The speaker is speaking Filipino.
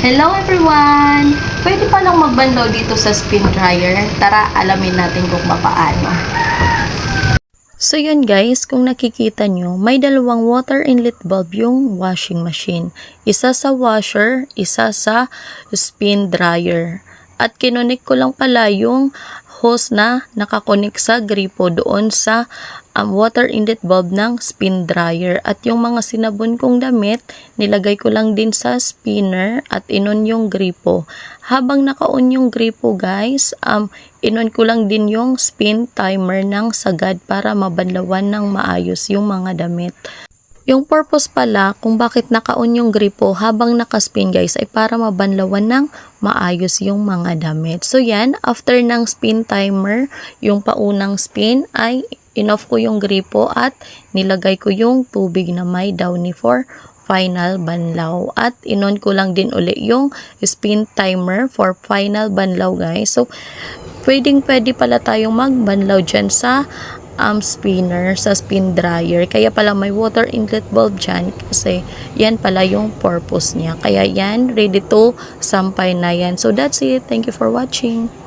Hello everyone! Pwede pa lang magbanlaw dito sa spin dryer. Tara, alamin natin kung paano. So yun guys, kung nakikita nyo, may dalawang water inlet bulb yung washing machine. Isa sa washer, isa sa spin dryer. At kinonik ko lang pala yung hose na nakakonik sa gripo doon sa um, water inlet bulb ng spin dryer. At yung mga sinabon kong damit, nilagay ko lang din sa spinner at inon yung gripo. Habang naka-on yung gripo guys, um, inon ko lang din yung spin timer ng sagad para mabanlawan ng maayos yung mga damit. Yung purpose pala kung bakit naka-on yung gripo habang naka-spin guys ay para mabanlawan ng maayos yung mga damit. So yan, after ng spin timer, yung paunang spin ay in-off ko yung gripo at nilagay ko yung tubig na may downy for final banlaw. At inon ko lang din uli yung spin timer for final banlaw guys. So, pwedeng pwede pala tayong magbanlaw dyan sa um, spinner, sa spin dryer. Kaya pala may water inlet bulb dyan kasi yan pala yung purpose niya. Kaya yan, ready to sampay na yan. So that's it. Thank you for watching.